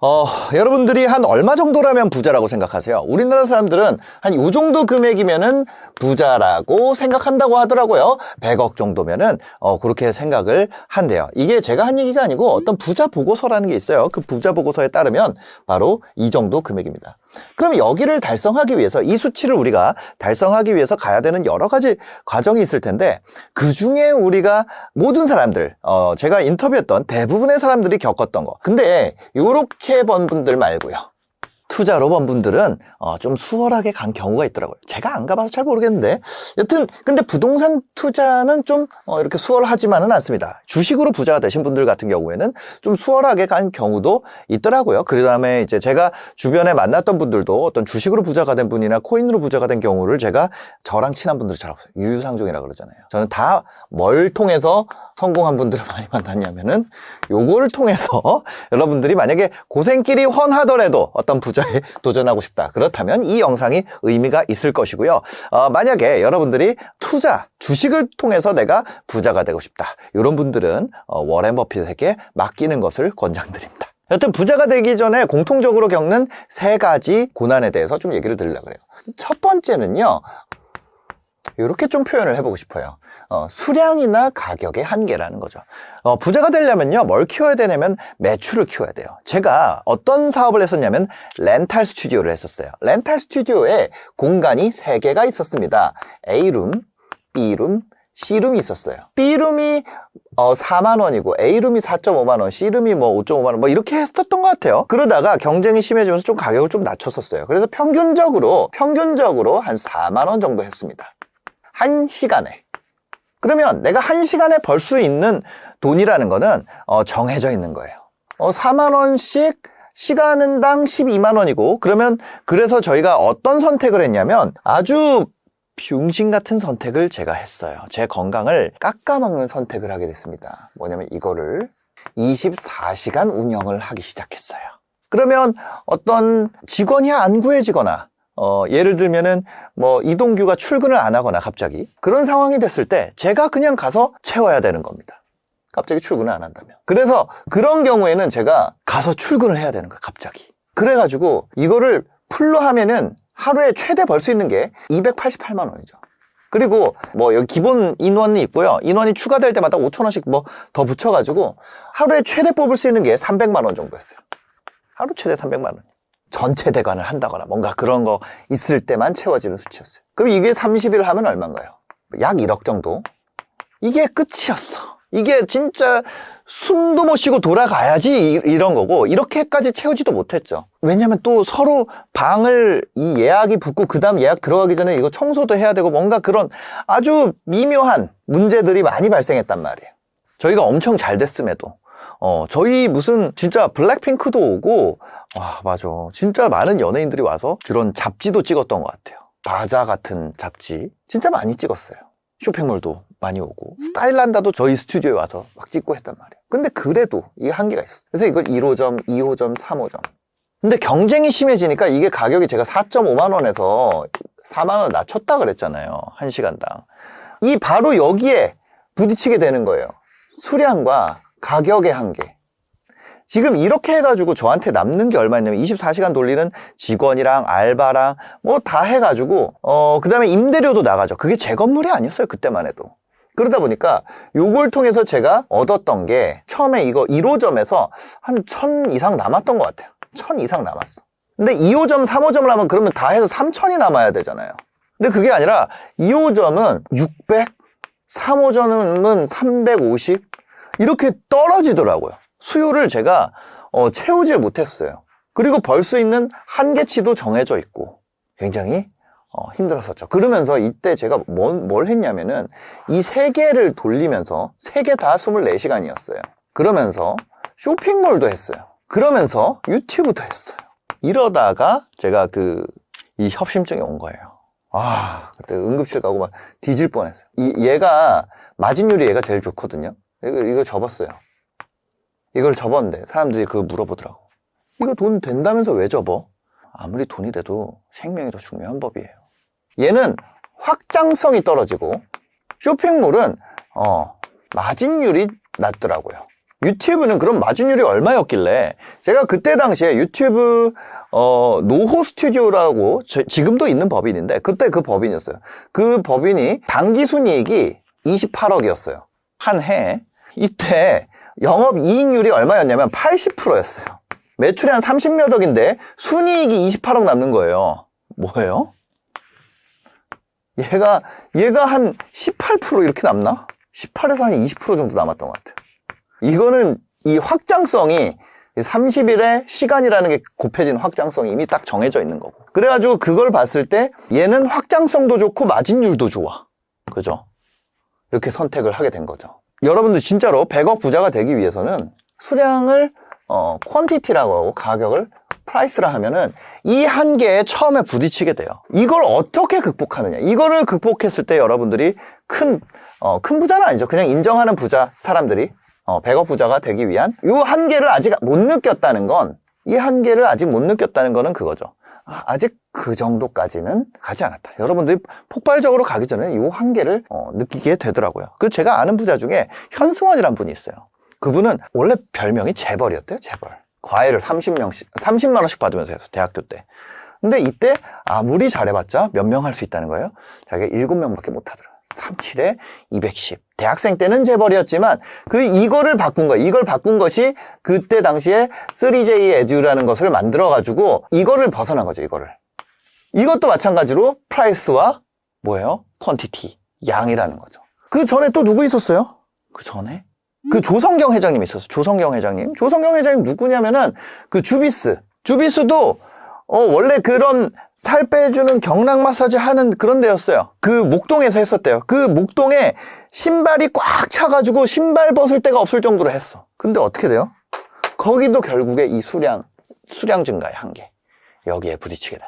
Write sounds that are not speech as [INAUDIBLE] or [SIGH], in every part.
어, 여러분들이 한 얼마 정도라면 부자라고 생각하세요? 우리나라 사람들은 한 이 정도 금액이면은 부자라고 생각한다고 하더라고요. 100억 정도면은 어, 그렇게 생각을 한대요. 이게 제가 한 얘기가 아니고 어떤 부자 보고서라는 게 있어요. 그 부자 보고서에 따르면 바로 이 정도 금액입니다. 그럼 여기를 달성하기 위해서 이 수치를 우리가 달성하기 위해서 가야 되는 여러 가지 과정이 있을 텐데 그 중에 우리가 모든 사람들 어 제가 인터뷰했던 대부분의 사람들이 겪었던 거. 근데 요렇게 번 분들 말고요 투자 로 번 분들은 어, 좀 수월하게 간 경우가 있더라고요. 제가 안 가봐서 잘 모르겠는데 여튼 근데 부동산 투자는 좀 어, 이렇게 수월하지만은 않습니다. 주식으로 부자가 되신 분들 같은 경우에는 좀 수월하게 간 경우도 있더라고요. 그 다음에 이제 제가 주변에 만났던 분들도 어떤 주식으로 부자가 된 분이나 코인으로 부자가 된 경우를 제가 저랑 친한 분들 잘 없어요. 유유상종이라 그러잖아요. 저는 다 뭘 통해서 성공한 분들을 [LAUGHS] 많이 만났냐면은 요거를 통해서 [LAUGHS] 여러분들이 만약에 고생길이 훤하더라도 어떤 부자 에 [LAUGHS] 도전하고 싶다. 그렇다면 이 영상이 의미가 있을 것이고요. 어, 만약에 여러분들이 투자, 주식을 통해서 내가 부자가 되고 싶다. 이런 분들은 어, 워렌 버핏에게 맡기는 것을 권장드립니다. 여튼 부자가 되기 전에 공통적으로 겪는 세 가지 고난에 대해서 좀 얘기를 드리려고 그래요. 첫 번째는요. 이렇게 좀 표현을 해보고 싶어요. 어, 수량이나 가격의 한계라는 거죠. 어, 부자가 되려면요, 뭘 키워야 되냐면 매출을 키워야 돼요. 제가 어떤 사업을 했었냐면 렌탈 스튜디오를 했었어요. 렌탈 스튜디오에 공간이 세개가 있었습니다. A룸, B룸, C룸이 있었어요. B룸이 어, 4만 원이고 A룸이 4.5만 원, C룸이 뭐 5.5만 원, 뭐 이렇게 했었던 것 같아요. 그러다가 경쟁이 심해지면서 좀 가격을 좀 낮췄었어요. 그래서 평균적으로 평균적으로 한 4만 원 정도 했습니다. 한 시간에. 그러면 내가 한 시간에 벌 수 있는 돈이라는 거는 어, 정해져 있는 거예요. 어, 4만 원씩 시간은당 12만 원이고 그러면 그래서 저희가 어떤 선택을 했냐면 아주 병신 같은 선택을 제가 했어요. 제 건강을 깎아먹는 선택을 하게 됐습니다. 뭐냐면 이거를 24시간 운영을 하기 시작했어요. 그러면 어떤 직원이 안 구해지거나 어, 예를 들면은 뭐 이동규가 출근을 안 하거나 갑자기 그런 상황이 됐을 때 제가 그냥 가서 채워야 되는 겁니다. 갑자기 출근을 안 한다면. 그래서 그런 경우에는 제가 가서 출근을 해야 되는 거예요, 갑자기. 그래가지고 이거를 풀로 하면은 하루에 최대 벌 수 있는 게 288만 원이죠. 그리고 뭐 여기 기본 인원이 있고요. 인원이 추가될 때마다 5천 원씩 뭐 더 붙여가지고 하루에 최대 뽑을 수 있는 게 300만 원 정도였어요. 하루 최대 300만 원. 전체 대관을 한다거나 뭔가 그런 거 있을 때만 채워지는 수치였어요. 그럼 이게 30일 하면 얼마인가요? 약 1억 정도? 이게 끝이었어. 이게 진짜 숨도 못 쉬고 돌아가야지 이- 이런 거고 이렇게까지 채우지도 못했죠. 왜냐면 또 서로 방을 이 예약이 붙고 그 다음 예약 들어가기 전에 이거 청소도 해야 되고 뭔가 그런 아주 미묘한 문제들이 많이 발생했단 말이에요. 저희가 엄청 잘 됐음에도 어, 저희 무슨 진짜 블랙핑크도 오고 와 맞아 진짜 많은 연예인들이 와서 그런 잡지도 찍었던 것 같아요. 바자 같은 잡지 진짜 많이 찍었어요. 쇼핑몰도 많이 오고 스타일란다도 저희 스튜디오에 와서 막 찍고 했단 말이에요. 근데 그래도 이게 한계가 있어. 그래서 이걸 1호점, 2호점, 3호점. 근데 경쟁이 심해지니까 이게 가격이 제가 4.5만 원에서 4만 원 낮췄다 그랬잖아요. 한 시간당. 이 바로 여기에 부딪히게 되는 거예요. 수량과 가격의 한계. 지금 이렇게 해가지고 저한테 남는 게 얼마 있냐면 24시간 돌리는 직원이랑 알바랑 뭐 다 해가지고 어 그다음에 임대료도 나가죠. 그게 제 건물이 아니었어요 그때만 해도. 그러다 보니까 요걸 통해서 제가 얻었던 게 처음에 이거 1호점에서 한 1000 이상 남았던 것 같아요. 1000 이상 남았어. 근데 2호점, 3호점을 하면 그러면 다 해서 3000이 남아야 되잖아요. 근데 그게 아니라 2호점은 600, 3호점은 350 이렇게 떨어지더라고요. 수요를 제가 어, 채우질 못했어요. 그리고 벌 수 있는 한계치도 정해져 있고 굉장히 어, 힘들었었죠. 그러면서 이때 제가 뭘, 뭘 했냐면은 이 세 개를 돌리면서 세 개 다 24시간이었어요. 그러면서 쇼핑몰도 했어요. 그러면서 유튜브도 했어요. 이러다가 제가 그 이 협심증이 온 거예요. 아, 그때 응급실 가고 막 뒤질 뻔했어요. 이, 얘가 마진율이 얘가 제일 좋거든요. 이거, 이거 접었어요. 이걸 접었는데 사람들이 그거 물어보더라고. 이거 돈 된다면서 왜 접어? 아무리 돈이 돼도 생명이 더 중요한 법이에요. 얘는 확장성이 떨어지고 쇼핑몰은 어, 마진율이 낮더라고요. 유튜브는 그럼 마진율이 얼마였길래 제가 그때 당시에 유튜브 어, 노호 스튜디오라고 저- 지금도 있는 법인인데 그때 그 법인이었어요. 그 법인이 당기 순이익이 28억이었어요. 한 해. 이때 영업 이익률이 얼마였냐면 80%였어요. 매출이 한 30몇 억인데 순이익이 28억 남는 거예요. 뭐예요? 얘가 얘가 한 18% 이렇게 남나? 18에서 한 20% 정도 남았던 것 같아요. 이거는 이 확장성이 30일의 시간이라는 게 곱해진 확장성이 이미 딱 정해져 있는 거고. 그래가지고 그걸 봤을 때 얘는 확장성도 좋고 마진율도 좋아. 그죠? 이렇게 선택을 하게 된 거죠. 여러분들 진짜로 100억 부자가 되기 위해서는 수량을 어, 퀀티티라고 하고 가격을 프라이스라 하면은 이 한계에 처음에 부딪히게 돼요. 이걸 어떻게 극복하느냐. 이거를 극복했을 때 여러분들이 큰, 어, 큰 부자는 아니죠. 그냥 인정하는 부자, 사람들이. 어, 100억 부자가 되기 위한 이 한계를 아직 못 느꼈다는 건, 이 한계를 아직 못 느꼈다는 거는 그거죠. 아, 아직 그 정도까지는 가지 않았다. 여러분들이 폭발적으로 가기 전에 이 한계를 어, 느끼게 되더라고요. 그 제가 아는 부자 중에 현승원이란 분이 있어요. 그분은 원래 별명이 재벌이었대요, 재벌. 과외를 30명씩, 30만 원씩 받으면서 했어, 대학교 때. 근데 이때 아무리 잘해봤자 몇 명 할 수 있다는 거예요? 자기가 7명밖에 못 하더라. 37에 210. 대학생 때는 재벌이었지만 그 이거를 바꾼 거예요. 이걸 바꾼 것이 그때 당시에 3J 에듀라는 것을 만들어 가지고 이거를 벗어난 거죠, 이거를. 이것도 마찬가지로 프라이스와 뭐예요? 퀀티티, 양이라는 거죠. 그 전에 또 누구 있었어요? 그 전에 그 조성경 회장님 있었어요. 조성경 회장님. 조성경 회장님 누구냐면은 그 주비스. 주비스도 어, 원래 그런 살 빼주는 경락 마사지 하는 그런 데였어요. 그 목동에서 했었대요. 그 목동에 신발이 꽉 차가지고 신발 벗을 데가 없을 정도로 했어. 근데 어떻게 돼요? 거기도 결국에 이 수량, 수량 증가의 한계. 여기에 부딪히게 돼.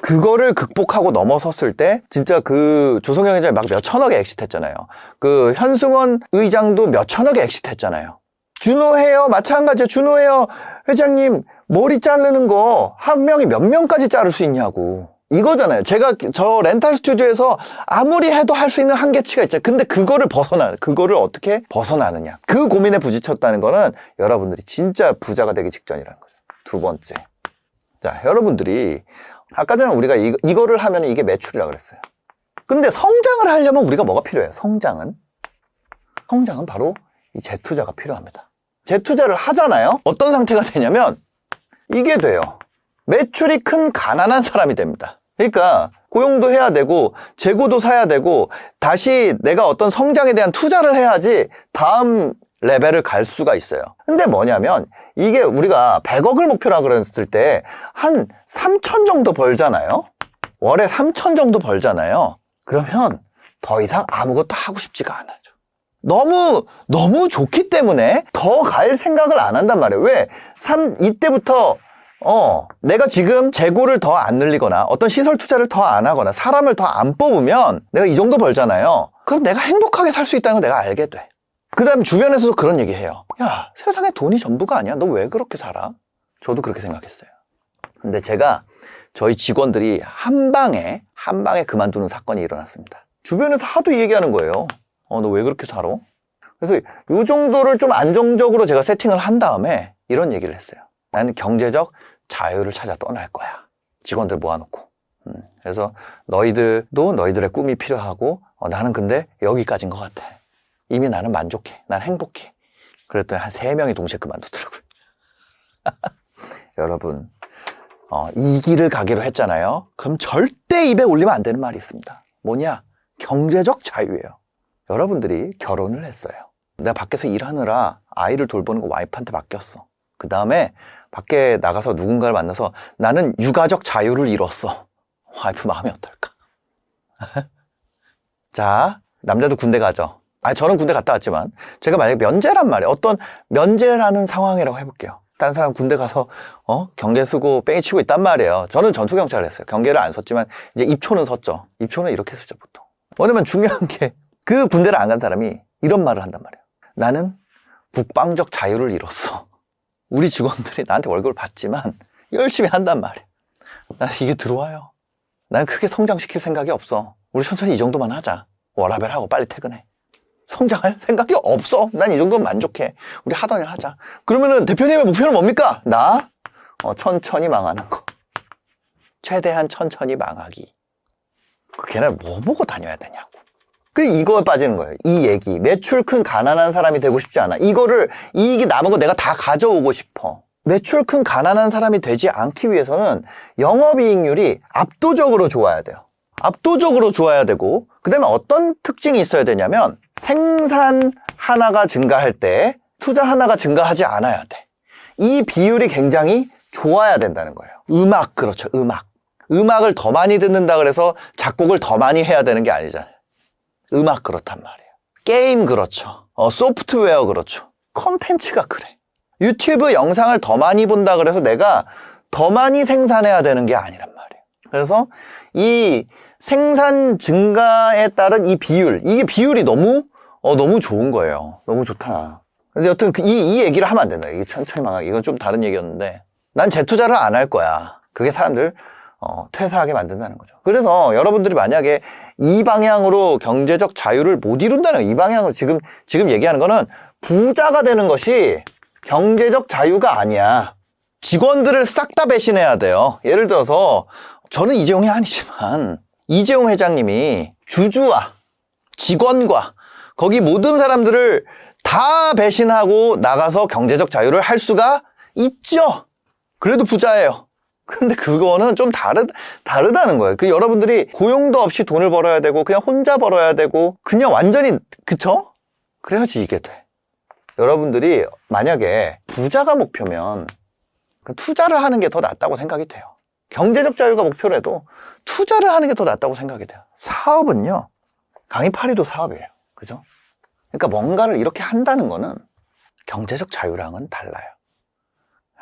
그거를 극복하고 넘어섰을 때 진짜 그 조성경 회장이 막 몇 천억에 엑시트했잖아요. 그 현승원 의장도 몇 천억에 엑시트했잖아요. 준호 헤어 마찬가지야. 준호 헤어 회장님 머리 자르는 거 한 명이 몇 명까지 자를 수 있냐고. 이거잖아요. 제가 저 렌탈 스튜디오에서 아무리 해도 할 수 있는 한계치가 있잖아요. 근데 그거를 벗어나, 그거를 어떻게 벗어나느냐. 그 고민에 부딪혔다는 거는 여러분들이 진짜 부자가 되기 직전이라는 거죠. 두 번째. 자, 여러분들이 아까 전에 우리가 이, 이거를 하면 이게 매출이라 그랬어요. 근데 성장을 하려면 우리가 뭐가 필요해요? 성장은? 성장은 바로 이 재투자가 필요합니다. 재투자를 하잖아요? 어떤 상태가 되냐면 이게 돼요. 매출이 큰 가난한 사람이 됩니다. 그러니까 고용도 해야 되고 재고도 사야 되고 다시 내가 어떤 성장에 대한 투자를 해야지 다음 레벨을 갈 수가 있어요. 근데 뭐냐면 이게 우리가 100억을 목표라 그랬을 때 한 3천 정도 벌잖아요. 월에 3천 정도 벌잖아요. 그러면 더 이상 아무것도 하고 싶지가 않아요. 너무 너무 좋기 때문에 더 갈 생각을 안 한단 말이에요. 왜? 삼 이때부터 어, 내가 지금 재고를 더 안 늘리거나 어떤 시설 투자를 더 안 하거나 사람을 더 안 뽑으면 내가 이 정도 벌잖아요. 그럼 내가 행복하게 살 수 있다는 걸 내가 알게 돼. 그 다음 주변에서도 그런 얘기 해요. 야, 세상에 돈이 전부가 아니야. 너 왜 그렇게 살아? 저도 그렇게 생각했어요. 근데 제가 저희 직원들이 한 방에, 한 방에 그만두는 사건이 일어났습니다. 주변에서 하도 얘기하는 거예요. 어, 너 왜 그렇게 살아? 그래서 이 정도를 좀 안정적으로 제가 세팅을 한 다음에 이런 얘기를 했어요. 나는 경제적 자유를 찾아 떠날 거야. 직원들 모아놓고. 음, 그래서 너희들도 너희들의 꿈이 필요하고 어, 나는 근데 여기까지인 것 같아. 이미 나는 만족해. 난 행복해. 그랬더니 한 세 명이 동시에 그만두더라고요. [LAUGHS] 여러분, 어, 이 길을 가기로 했잖아요. 그럼 절대 입에 올리면 안 되는 말이 있습니다. 뭐냐? 경제적 자유예요. 여러분들이 결혼을 했어요. 내가 밖에서 일하느라 아이를 돌보는 거 와이프한테 맡겼어. 그 다음에 밖에 나가서 누군가를 만나서 나는 육아적 자유를 이뤘어. [LAUGHS] 와이프 마음이 어떨까? [LAUGHS] 자, 남자도 군대 가죠. 아, 저는 군대 갔다 왔지만 제가 만약에 면제란 말이에요. 어떤 면제라는 상황이라고 해볼게요. 다른 사람 군대 가서 어 경계 쓰고 뺑이 치고 있단 말이에요. 저는 전투 경찰을 했어요. 경계를 안 섰지만 이제 입초는 섰죠. 입초는 이렇게 쓰죠 보통. 왜냐면 중요한 게 그 군대를 안 간 사람이 이런 말을 한단 말이에요. 나는 국방적 자유를 이뤘어. 우리 직원들이 나한테 월급을 받지만 열심히 한단 말이에요. 나 이게 들어와요. 난 크게 성장시킬 생각이 없어. 우리 천천히 이 정도만 하자. 워라벨하고 빨리 퇴근해. 성장할 생각이 없어. 난 이 정도면 만족해. 우리 하던 일 하자. 그러면은 대표님의 목표는 뭡니까? 나? 어, 천천히 망하는 거. 최대한 천천히 망하기. 걔는 뭐 보고 다녀야 되냐고. 그 이거에 빠지는 거예요. 이 얘기. 매출 큰 가난한 사람이 되고 싶지 않아. 이거를 이익이 남은 거 내가 다 가져오고 싶어. 매출 큰 가난한 사람이 되지 않기 위해서는 영업이익률이 압도적으로 좋아야 돼요. 압도적으로 좋아야 되고 그다음에 어떤 특징이 있어야 되냐면 생산 하나가 증가할 때 투자 하나가 증가하지 않아야 돼. 이 비율이 굉장히 좋아야 된다는 거예요. 음악 그렇죠. 음악. 음악을 더 많이 듣는다 그래서 작곡을 더 많이 해야 되는 게 아니잖아요. 음악 그렇단 말이에요. 게임 그렇죠. 어, 소프트웨어 그렇죠. 컨텐츠가 그래. 유튜브 영상을 더 많이 본다 그래서 내가 더 많이 생산해야 되는 게 아니란 말이에요. 그래서 이 생산 증가에 따른 이 비율, 이게 비율이 너무, 어, 너무 좋은 거예요. 너무 좋다. 근데 여튼 그 이, 이 얘기를 하면 안 된다. 이게 천천히 망하기. 이건 좀 다른 얘기였는데. 난 재투자를 안 할 거야. 그게 사람들, 어, 퇴사하게 만든다는 거죠. 그래서 여러분들이 만약에 이 방향으로 경제적 자유를 못 이룬다는. 이 방향으로 지금, 지금 얘기하는 거는 부자가 되는 것이 경제적 자유가 아니야. 직원들을 싹 다 배신해야 돼요. 예를 들어서 저는 이재용이 아니지만 이재용 회장님이 주주와 직원과 거기 모든 사람들을 다 배신하고 나가서 경제적 자유를 할 수가 있죠. 그래도 부자예요. 근데 그거는 좀 다르, 다르다는 거예요. 그 여러분들이 고용도 없이 돈을 벌어야 되고, 그냥 혼자 벌어야 되고, 그냥 완전히, 그쵸? 그래야지 이게 돼. 여러분들이 만약에 부자가 목표면 그 투자를 하는 게 더 낫다고 생각이 돼요. 경제적 자유가 목표라도 투자를 하는 게 더 낫다고 생각이 돼요. 사업은요, 강의 파리도 사업이에요. 그죠? 그러니까 뭔가를 이렇게 한다는 거는 경제적 자유랑은 달라요.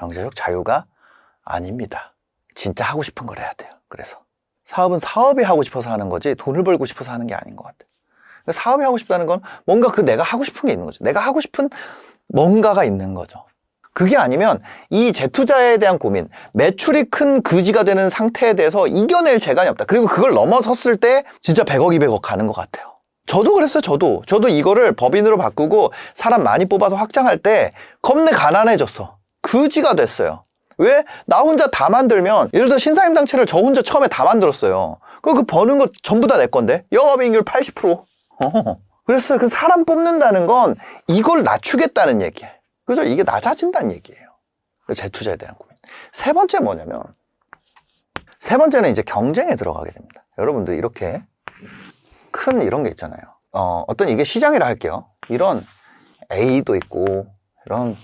경제적 자유가 아닙니다. 진짜 하고 싶은 걸 해야 돼요. 그래서 사업은 사업이 하고 싶어서 하는 거지 돈을 벌고 싶어서 하는 게 아닌 것 같아요. 사업이 하고 싶다는 건 뭔가 그 내가 하고 싶은 게 있는 거죠. 내가 하고 싶은 뭔가가 있는 거죠. 그게 아니면 이 재투자에 대한 고민, 매출이 큰 그지가 되는 상태에 대해서 이겨낼 재간이 없다. 그리고 그걸 넘어섰을 때 진짜 100억, 200억 가는 것 같아요. 저도 그랬어요, 저도. 저도 이거를 법인으로 바꾸고 사람 많이 뽑아서 확장할 때 겁내 가난해졌어. 그지가 됐어요. 왜? 나 혼자 다 만들면, 예를 들어 신사임 당체를 저 혼자 처음에 다 만들었어요. 그, 그 버는 거 전부 다 내 건데? 영업이익률 80%. 어. 그래서 그 사람 뽑는다는 건 이걸 낮추겠다는 얘기예요. 그죠? 이게 낮아진다는 얘기예요. 재투자에 대한 고민. 세 번째 뭐냐면, 세 번째는 이제 경쟁에 들어가게 됩니다. 여러분들 이렇게 큰 이런 게 있잖아요. 어, 어떤 이게 시장이라 할게요. 이런 A도 있고, 이런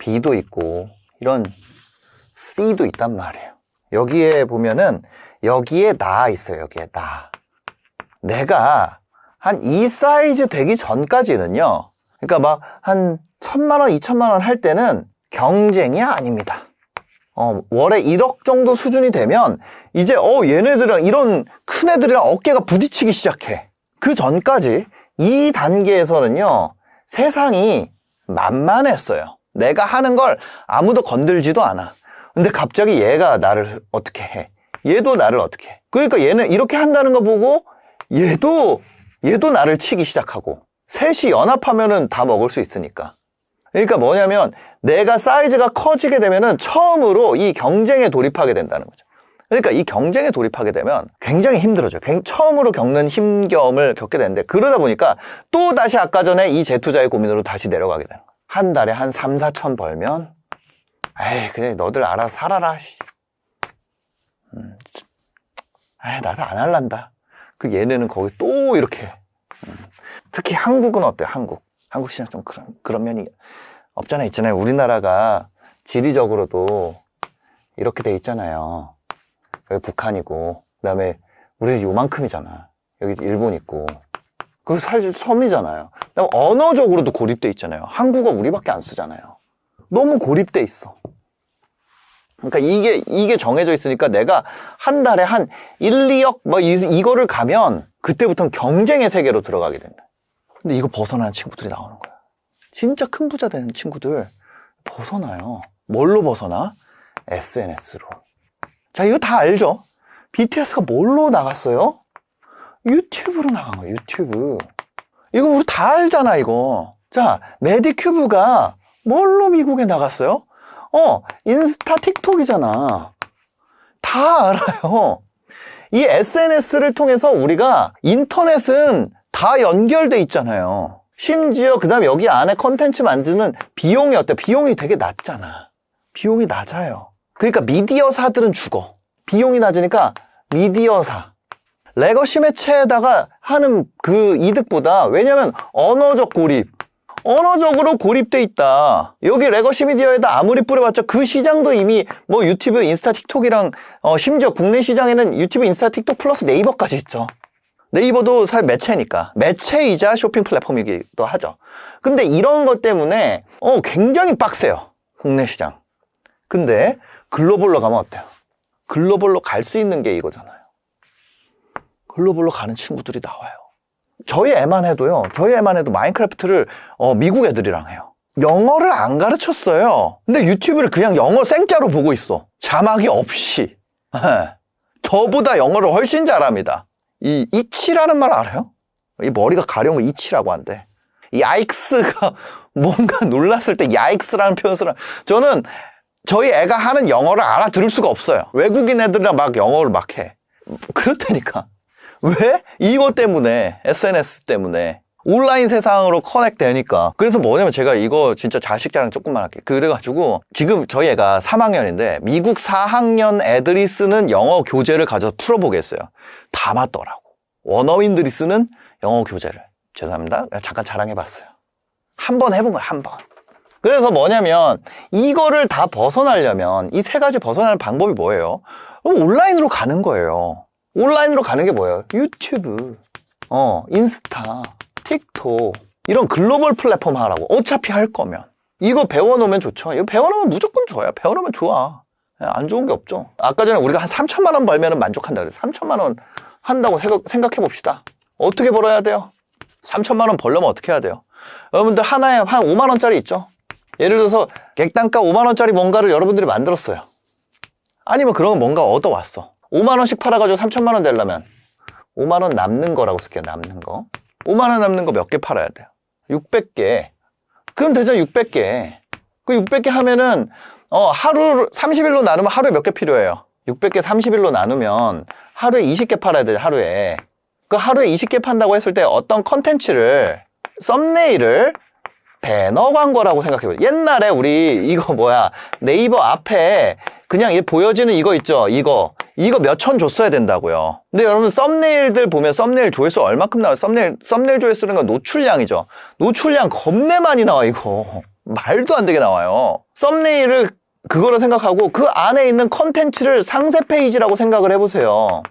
B도 있고, 이런 C도 있단 말이에요. 여기에 보면은, 여기에 나 있어요. 여기에 나. 내가 한 이 사이즈 되기 전까지는요. 그러니까 막 한 천만 원, 이천만 원 할 때는 경쟁이 아닙니다. 어, 월에 1억 정도 수준이 되면 이제 어 얘네들이랑 이런 큰 애들이랑 어깨가 부딪히기 시작해. 그 전까지 이 단계에서는요. 세상이 만만했어요. 내가 하는 걸 아무도 건들지도 않아. 근데 갑자기 얘가 나를 어떻게 해? 얘도 나를 어떻게 해? 그러니까 얘는 이렇게 한다는 거 보고 얘도 얘도 나를 치기 시작하고 셋이 연합하면은 다 먹을 수 있으니까. 그러니까 뭐냐면 내가 사이즈가 커지게 되면은 처음으로 이 경쟁에 돌입하게 된다는 거죠. 그러니까 이 경쟁에 돌입하게 되면 굉장히 힘들어져요. 굉- 처음으로 겪는 힘겨움을 겪게 되는데 그러다 보니까 또 다시 아까 전에 이 재투자의 고민으로 다시 내려가게 되는 거예요. 한 달에 한 3, 4천 벌면 에이 그냥 너들 알아서 살아라. 씨. 음, 에이 나도 안 할란다. 그 얘네는 거기 또 이렇게 해. 음. 특히 한국은 어때요? 한국. 한국 시장 좀 그런, 그런 면이 없잖아 있잖아요. 우리나라가 지리적으로도 이렇게 돼 있잖아요. 여기 북한이고, 그 다음에 우리 요만큼이잖아. 여기 일본 있고. 그 사실 섬이잖아요. 그다음에 언어적으로도 고립돼 있잖아요. 한국어 우리밖에 안 쓰잖아요. 너무 고립돼 있어. 그러니까 이게, 이게 정해져 있으니까 내가 한 달에 한 1, 2억, 뭐, 이, 이거를 가면 그때부터는 경쟁의 세계로 들어가게 된다. 근데 이거 벗어나는 친구들이 나오는 거야. 진짜 큰 부자 되는 친구들 벗어나요. 뭘로 벗어나? SNS로. 자, 이거 다 알죠? BTS가 뭘로 나갔어요? 유튜브로 나간 거예요, 유튜브. 이거 우리 다 알잖아, 이거. 자, 메디큐브가 뭘로 미국에 나갔어요? 어, 인스타 틱톡이잖아. 다 알아요. 이 SNS를 통해서 우리가 인터넷은 다 연결돼 있잖아요. 심지어 그 다음에 여기 안에 컨텐츠 만드는 비용이 어때? 비용이 되게 낮잖아. 비용이 낮아요. 그러니까 미디어사들은 죽어. 비용이 낮으니까 미디어사. 레거시 매체에다가 하는 그 이득보다 왜냐면 언어적 고립. 언어적으로 고립돼 있다. 여기 레거시 미디어에다 아무리 뿌려봤자 그 시장도 이미 뭐 유튜브, 인스타, 틱톡이랑 어, 심지어 국내 시장에는 유튜브, 인스타, 틱톡 플러스 네이버까지 있죠. 네이버도 사실 매체니까 매체이자 쇼핑 플랫폼이기도 하죠. 근데 이런 것 때문에 어, 굉장히 빡세요. 국내 시장. 근데 글로벌로 가면 어때요? 글로벌로 갈 수 있는 게 이거잖아요. 글로벌로 가는 친구들이 나와요. 저희 애만 해도요. 저희 애만 해도 마인크래프트를 어, 미국 애들이랑 해요. 영어를 안 가르쳤어요. 근데 유튜브를 그냥 영어 생짜로 보고 있어. 자막이 없이. 예. [LAUGHS] 저보다 영어를 훨씬 잘합니다. 이 이치라는 말 알아요? 이 머리가 가려운 거 이치라고 한대. 이 야익스가 [LAUGHS] 뭔가 놀랐을 때 야익스라는 표현을 쓰라. 저는 저희 애가 하는 영어를 알아들을 수가 없어요. 외국인 애들이랑 막 영어를 막 해. 그렇다니까. 왜? 이거 때문에, SNS 때문에. 온라인 세상으로 커넥 되니까. 그래서 뭐냐면 제가 이거 진짜 자식 자랑 조금만 할게요. 그래가지고 지금 저희 애가 3학년인데 미국 4학년 애들이 쓰는 영어 교재를 가져서 풀어보겠어요. 다 맞더라고. 원어민들이 쓰는 영어 교재를. 죄송합니다. 잠깐 자랑해봤어요. 한 번 해본 거야, 한 번. 그래서 뭐냐면 이거를 다 벗어나려면 이 세 가지 벗어나는 방법이 뭐예요? 온라인으로 가는 거예요. 온라인으로 가는 게 뭐예요? 유튜브, 어, 인스타, 틱톡 이런 글로벌 플랫폼 하라고. 어차피 할 거면 이거 배워놓으면 좋죠. 이거 배워놓으면 무조건 좋아요. 배워놓으면 좋아. 예, 안 좋은 게 없죠. 아까 전에 우리가 한 3천만 원 벌면 만족한다 그랬어요. 3천만 원 한다고 생각해 봅시다. 어떻게 벌어야 돼요? 3천만 원 벌려면 어떻게 해야 돼요? 여러분들 하나에 한 5만 원짜리 있죠? 예를 들어서 객단가 5만 원짜리 뭔가를 여러분들이 만들었어요. 아니면 그런 거 뭔가 얻어왔어. 5만 원씩 팔아가지고 3천만 원 되려면 5만 원 남는 거라고 쓸게요. 남는 거. 5만 원 남는 거 몇 개 팔아야 돼요? 600개. 그럼 되죠. 600개. 그 600개 하면은 어 하루 30일로 나누면 하루에 몇 개 필요해요? 600개 30일로 나누면 하루에 20개 팔아야 돼요. 하루에. 그 하루에 20개 판다고 했을 때 어떤 컨텐츠를 썸네일을 배너 광고라고 생각해보세요. 옛날에 우리 이거 뭐야 네이버 앞에 그냥 이 보여지는 이거 있죠. 이거 이거 몇 천 줬어야 된다고요. 근데 여러분 썸네일들 보면 썸네일 조회수 얼마큼 나와요? 썸네일 썸네일 조회수는 건 노출량이죠. 노출량 겁내 많이 나와 이거 말도 안 되게 나와요. 썸네일을 그거로 생각하고 그 안에 있는 컨텐츠를 상세 페이지라고 생각을 해보세요.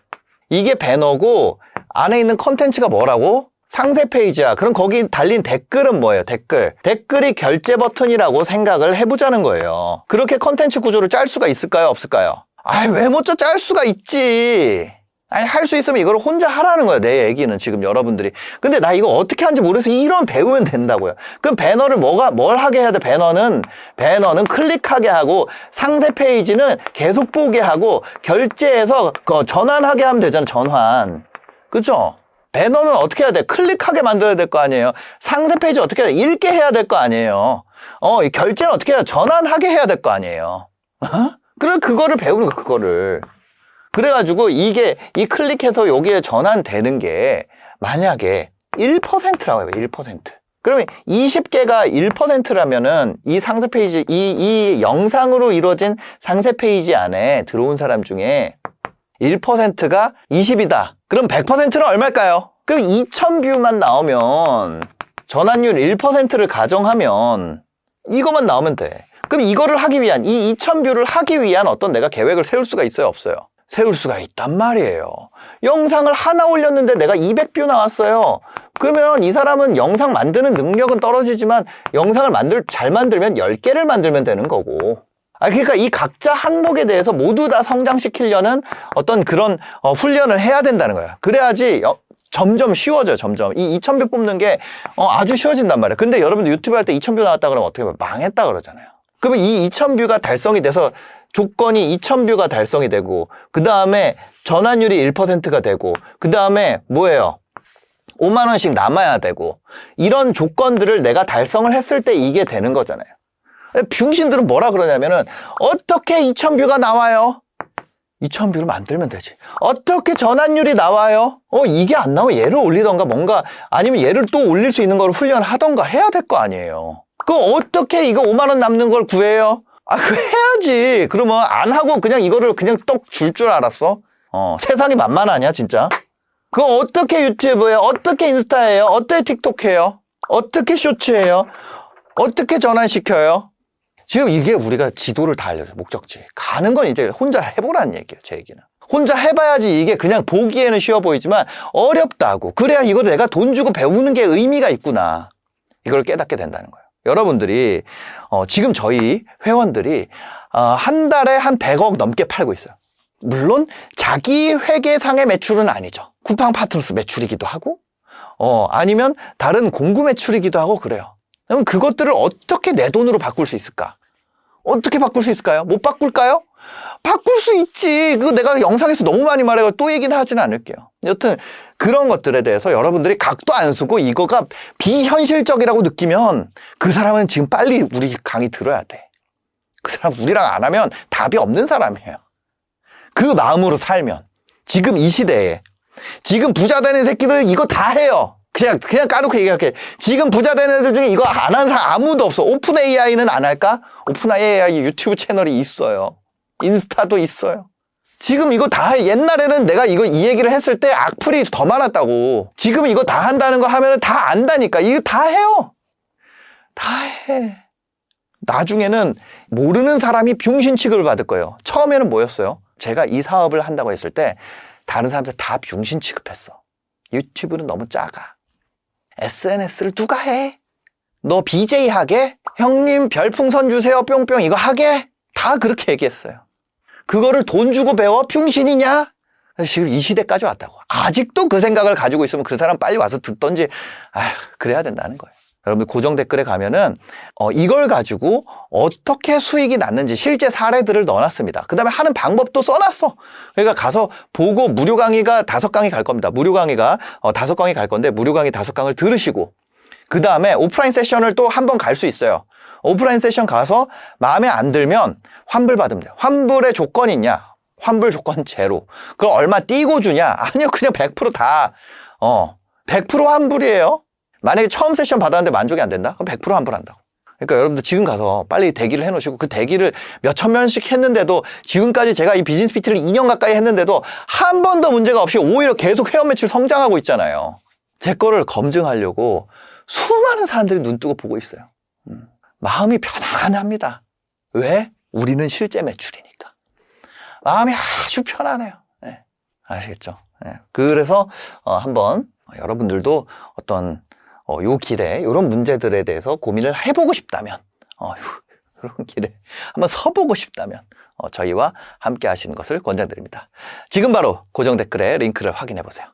이게 배너고 안에 있는 컨텐츠가 뭐라고? 상세 페이지야. 그럼 거기 달린 댓글은 뭐예요? 댓글. 댓글이 결제 버튼이라고 생각을 해보자는 거예요. 그렇게 컨텐츠 구조를 짤 수가 있을까요? 없을까요? 아이, 왜못짤 수가 있지. 아니, 할 수 있으면 이걸 혼자 하라는 거예요. 내 얘기는 지금 여러분들이. 근데 나 이거 어떻게 하는지 모르겠어. 이런 배우면 된다고요. 그럼 배너를 뭐가, 뭘 하게 해야 돼? 배너는, 배너는 클릭하게 하고 상세 페이지는 계속 보게 하고 결제해서 그 전환하게 하면 되잖아. 전환. 그죠? 배너는 어떻게 해야 돼? 클릭하게 만들어야 될 거 아니에요. 상세 페이지 어떻게 해야 돼? 읽게 해야 될 거 아니에요. 어, 이 결제는 어떻게 해야 돼? 전환하게 해야 될 거 아니에요. 어? 그래, 그거를 배우는 거, 그거를. 그래가지고 이게, 이 클릭해서 여기에 전환되는 게 만약에 1%라고 해요, 1%. 그러면 20개가 1%라면은 이 상세 페이지, 이, 이 영상으로 이루어진 상세 페이지 안에 들어온 사람 중에 1%가 20이다. 그럼 100%는 얼마일까요? 그럼 2000뷰만 나오면 전환율 1%를 가정하면 이것만 나오면 돼. 그럼 이거를 하기 위한 이 2000뷰를 하기 위한 어떤 내가 계획을 세울 수가 있어요, 없어요? 세울 수가 있단 말이에요. 영상을 하나 올렸는데 내가 200뷰 나왔어요. 그러면 이 사람은 영상 만드는 능력은 떨어지지만 영상을 만들 잘 만들면 10개를 만들면 되는 거고. 아, 그러니까 이 각자 항목에 대해서 모두 다 성장시키려는 어떤 그런 어, 훈련을 해야 된다는 거야. 그래야지 어, 점점 쉬워져요, 점점. 이 2,000뷰 뽑는 게 어, 아주 쉬워진단 말이야. 근데 여러분들 유튜브 할 때 2,000뷰 나왔다 그러면 어떻게 보면 망했다 그러잖아요. 그러면 이 2,000뷰가 달성이 돼서 조건이 2,000뷰가 달성이 되고, 그 다음에 전환율이 1%가 되고, 그 다음에 뭐예요? 5만 원씩 남아야 되고 이런 조건들을 내가 달성을 했을 때 이게 되는 거잖아요. 병신들은 뭐라 그러냐면은 어떻게 2,000뷰가 나와요? 2,000뷰를 만들면 되지. 어떻게 전환율이 나와요? 어, 이게 안 나오면 얘를 올리던가 뭔가 아니면 얘를 또 올릴 수 있는 걸 훈련하던가 해야 될 거 아니에요. 그 어떻게 이거 5만 원 남는 걸 구해요? 아, 그 해야지. 그러면 안 하고 그냥 이거를 그냥 떡 줄줄 알았어? 어, 세상이 만만하냐, 진짜? 그 어떻게 유튜브예요? 어떻게 인스타예요? 어떻게 틱톡해요? 어떻게 쇼츠예요? 어떻게 전환시켜요? 지금 이게 우리가 지도를 다 알려줘 목적지. 가는 건 이제 혼자 해보라는 얘기예요 제 얘기는. 혼자 해봐야지 이게 그냥 보기에는 쉬워 보이지만 어렵다고. 그래야 이거 내가 돈 주고 배우는 게 의미가 있구나. 이걸 깨닫게 된다는 거예요. 여러분들이 어, 지금 저희 회원들이 어, 한 달에 한 100억 넘게 팔고 있어요. 물론 자기 회계상의 매출은 아니죠. 쿠팡 파트너스 매출이기도 하고 어, 아니면 다른 공구 매출이기도 하고 그래요 그럼 그것들을 어떻게 내 돈으로 바꿀 수 있을까? 어떻게 바꿀 수 있을까요? 못 바꿀까요? 바꿀 수 있지. 그거 내가 영상에서 너무 많이 말해요. 또 얘기는 하지는 않을게요. 여튼 그런 것들에 대해서 여러분들이 각도 안 쓰고 이거가 비현실적이라고 느끼면 그 사람은 지금 빨리 우리 강의 들어야 돼. 그 사람 우리랑 안 하면 답이 없는 사람이에요. 그 마음으로 살면 지금 이 시대에 지금 부자 되는 새끼들 이거 다 해요. 그냥 그냥 까놓고 얘기할게. 지금 부자 되는 애들 중에 이거 안 하는 사람 아무도 없어. 오픈 AI는 안 할까? 오픈 AI 유튜브 채널이 있어요. 인스타도 있어요. 지금 이거 다 해. 옛날에는 내가 이거 이 얘기를 했을 때 악플이 더 많았다고. 지금 이거 다 한다는 거 하면은 다 안다니까. 이거 다 해요. 다 해. 나중에는 모르는 사람이 병신 취급을 받을 거예요. 처음에는 뭐였어요? 제가 이 사업을 한다고 했을 때 다른 사람들 다 병신 취급했어. 유튜브는 너무 작아. SNS를 누가 해? 너 BJ 하게? 형님 별풍선 주세요 뿅뿅 이거 하게? 다 그렇게 얘기했어요. 그거를 돈 주고 배워 평신이냐? 지금 이 시대까지 왔다고. 아직도 그 생각을 가지고 있으면 그 사람 빨리 와서 듣던지, 아휴, 그래야 된다는 거예요. 여러분들 고정 댓글에 가면은 어, 이걸 가지고 어떻게 수익이 났는지 실제 사례들을 넣어놨습니다. 그 다음에 하는 방법도 써놨어. 그러니까 가서 보고 무료 강의가 다섯 강의 갈 겁니다. 무료 강의가 어, 다섯 강의 갈 건데 무료 강의 다섯 강을 들으시고 그 다음에 오프라인 세션을 또 한 번 갈 수 있어요. 오프라인 세션 가서 마음에 안 들면 환불 받으면 돼요. 환불의 조건이 있냐? 환불 조건 제로. 그걸 얼마 띄고 주냐? [LAUGHS] 아니요, 그냥 100%다, 어, 100% 환불이에요. 만약에 처음 세션 받았는데 만족이 안 된다? 그럼 100% 환불한다고. 그러니까 여러분들 지금 가서 빨리 대기를 해 놓으시고 그 대기를 몇천 명씩 했는데도 지금까지 제가 이 비즈니스 피트를 2년 가까이 했는데도 한 번도 문제가 없이 오히려 계속 회원 매출 성장하고 있잖아요. 제 거를 검증하려고 수많은 사람들이 눈 뜨고 보고 있어요. 음. 마음이 편안합니다. 왜? 우리는 실제 매출이니까. 마음이 아주 편안해요. 네. 아시겠죠? 네. 그래서 어, 한번 여러분들도 어떤 어, 요 길에 이런 문제들에 대해서 고민을 해보고 싶다면 어, 이런 길에 한번 서보고 싶다면 어, 저희와 함께 하시는 것을 권장드립니다. 지금 바로 고정 댓글에 링크를 확인해 보세요.